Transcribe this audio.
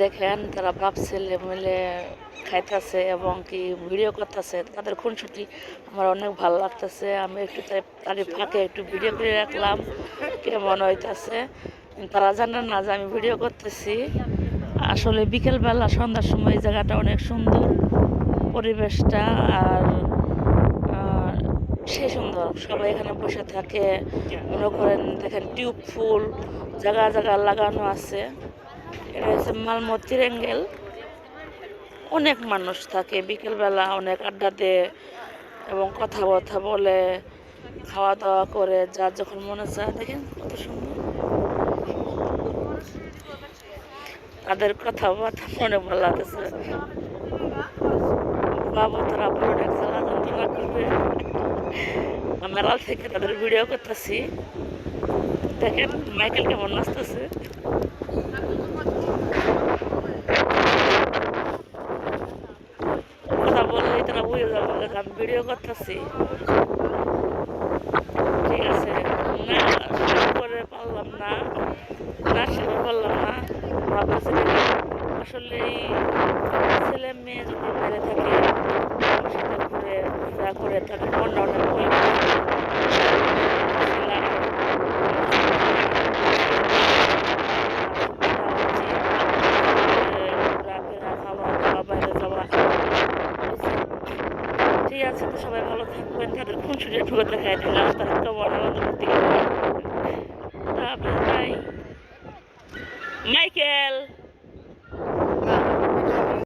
দেখেন তারা বাপ ছেলে মিলে খাইতেছে এবং কি ভিডিও করতেছে। তাদের খুনসুটি আমার অনেক ভালো লাগতেছে। আমি একটু তারই ফাঁকে একটু ভিডিও করে রাখলাম কেমন হইতাছে। তারা জানে না যে আমি ভিডিও করতেছি। আসলে বিকেলবেলা, সন্ধ্যার সময় এই জায়গাটা অনেক সুন্দর পরিবেশটা আর সে সুন্দর। সবাই এখানে বসে থাকে। মনে করেন, দেখেন টিউব ফুল, জায়গা জায়গা লাগানো আছে। এটা হচ্ছে মালমো তিরেঙ্গেল অনেক মানুষ থাকে, বিকেলবেলা অনেক আড্ডা দেয় এবং কথা কথা বলে খাওয়া দাওয়া করে, যার যখন মনে চায়। দেখেন কত সুন্দর। তাদের কথাবার্তা মনে ভালো লাগতেছে বাবু তোরা প্রোডাক্ট চালা যন্ত্রণা করবে। আমরা আড়াল থেকে তাদের ভিডিও করতেছি। দেখেন, মাইকেল কেমন নাচতেছে। কথা বললেই তারা বুঝে যাবে আমি ভিডিও করতেছি। ঠিক আছে, না, শুরু করে পারলাম না না শুরু করলাম না। ভাবতেছি আসলে ছেলে মেয়ে যদি বাইরে থাকে সাথে ঘুরে ঘোরা করে তাদের মনটা অনেক ঠিক আছে তো সবাই ভালো থাকবেন। তাদের খুন ছুটে ঠুকে দেখাই দিলাম। তারা কেমন আনন্দ করতে Michael.